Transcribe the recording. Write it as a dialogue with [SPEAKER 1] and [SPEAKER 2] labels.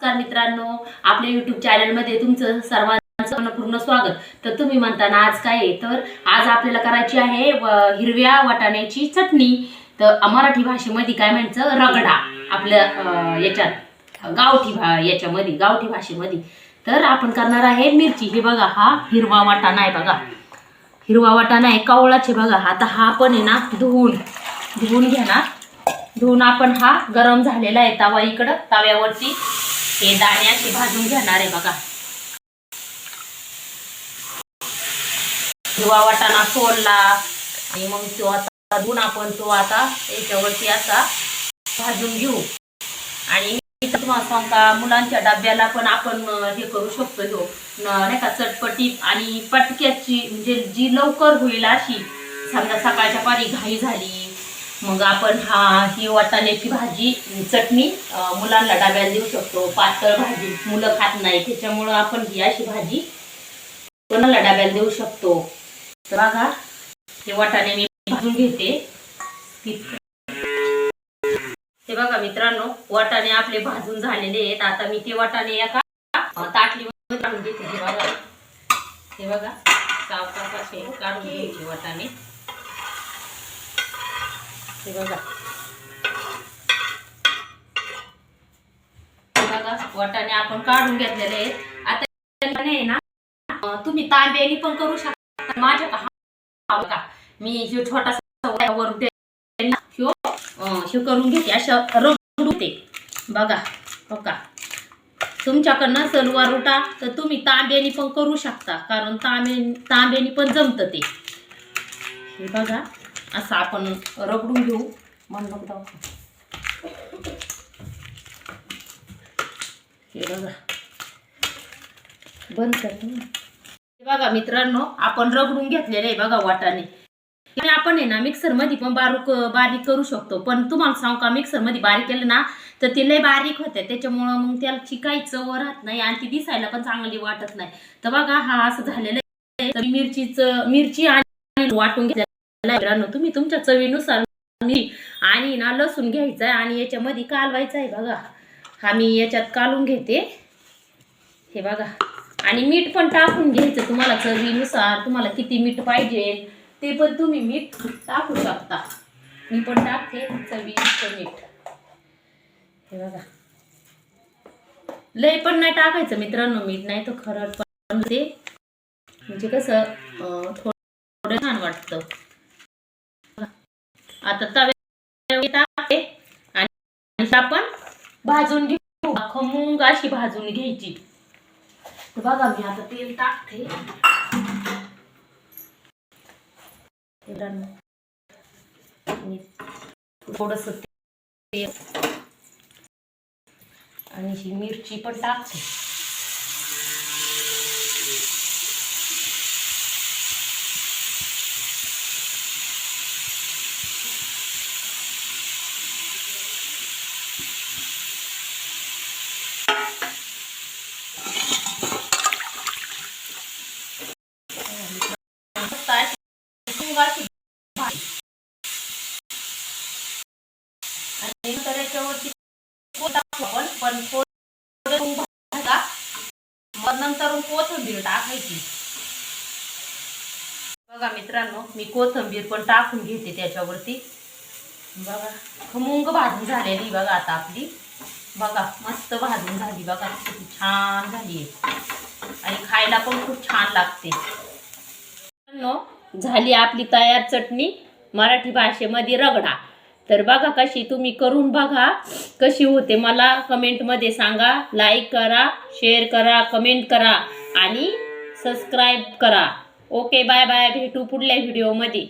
[SPEAKER 1] नमस्कार मित्रांनो आपल्या युट्यूब चॅनलमध्ये तुमचं सर्वांचं पूर्ण स्वागत. तर तुम्ही म्हणताना आज काय आहे? तर आज आपल्याला करायची आहे हिरव्या वाटाण्याची चटणी. तर मराठी भाषेमध्ये काय म्हणायचं रगडा. आपल्या याच्यात गावठी भा याच्यामध्ये गावठी भाषेमध्ये. तर आपण करणार आहे मिरची. हे बघा हा हिरवा वाटाणा आहे बघा. हिरवा वाटाणा आहे कावळाचे बघा. आता हा पण आहे ना धुवून. धुवून घेणार धुवून आपण हा गरम झालेला आहे तवा इकडं तव्यावरती. हे दाणे असे भाजून घेणार आहे बघा. हिरवा वाटाणा सोडला आणि मग तो आता धुवून आपण तो आता याच्यावरती असा भाजून घेऊ. आणि तुम्हाला सांगता मुलांच्या डब्याला पण आपण हे करू शकतो हो नाही का चटपटी आणि पटक्याची म्हणजे जी लवकर होईल अशी. समजा सकाळच्या पारी घाई झाली मग आपण हा ही वाटाण्याची भाजी चटणी मुलांना डब्याला देऊ शकतो. पातळ भाजी मुलं खात नाही त्याच्यामुळं आपण ही अशी भाजी कोणाला डब्याला देऊ शकतो. तर बघा हे वाटाणे मी भाजून घेते. ते बघा मित्रांनो वाटाणे आपले भाजून झालेले आहेत. आता मी ते वाटाणे एका ताटली ताटलीमध्ये काढून घेते. हे बघा. हे बघा काढून घ्यायचे वाटाणे. हे बघा. बघा वाटाणे आपण काढून घेतलेले आहेत. आता आहे ना तुम्ही तांब्यानी पण करू शकता. माझ्या हा बघा मी हे छोटासा वयावर करून घेते. अशा रगडते बघा हो बघा तुमच्याकडनं सलवार उटा तर तुम्ही तांब्यानी पण करू शकता. कारण तांबे तांब्यानी पण जमतं ते. हे बघा. असं आपण रगडून घेऊ. मन बघ हे बघा. बंद करतो हे बघा मित्रांनो आपण रगडून घेतलेलं आहे बघा वाटाणे. आणि आपण आहे ना मिक्सरमध्ये पण बारीक बारीक करू शकतो. पण तुम्हाला सांगू का मिक्सरमध्ये बारीक केलं ना तर ते लय बारीक होते. त्याच्यामुळं मग त्याला चिकाई चव राहत नाही आणि ती दिसायला पण चांगली वाटत नाही. तर बघा हा असं झालेलं आहे. मिरचीच मिरची आणि वाटून घेतल्या मित्रांनो तुम्ही तुमच्या चवीनुसार आणि ना लसूण घ्यायचा आहे आणि याच्यामध्ये कालवायचं आहे बघा. हा मी याच्यात कालून घेते. हे बघा. आणि मीठ पण टाकून घ्यायचं तुम्हाला चवीनुसार. तुम्हाला किती मीठ पाहिजे ते पण तुम्ही मीठ टाकू शकता. मी पण टाकते चवीचं मीठ. हे बघा. लय पण नाही टाकायचं मित्रांनो मीठ नाही तर खरं पण ते म्हणजे कसं थोडं छान वाटतं. आता तवे आणि आपण भाजून घेऊ. खमूंग अशी भाजून घ्यायची. तर बघा मी आता तेल टाकते. थोडस तेल. आणि ही मिरची पण टाकते मस्त अशी मुगाची भाजी. आणि नंतर याच्यावरती पोत टाकू आपण थोडं भाजा. मग नंतर कोथंबीर टाकायची बघा मित्रांनो मी कोथिंबीर पण टाकून घेते त्याच्यावरती. बघा खमंग भाजून झालेली बघा आता आपली. बघा मस्त भाजून झाली बघा किती छान झाली आणि खायला पण खूप छान लागते. झाली आपली तयार चटणी. मराठी भाषेमध्ये रगडा. तर बघा कशी तुम्ही करून बघा कशी होते. मला कमेंटमध्ये सांगा. लाईक करा शेअर करा कमेंट करा आणि सबस्क्राईब करा. ओके बाय बाय भेटू पुढल्या व्हिडिओमध्ये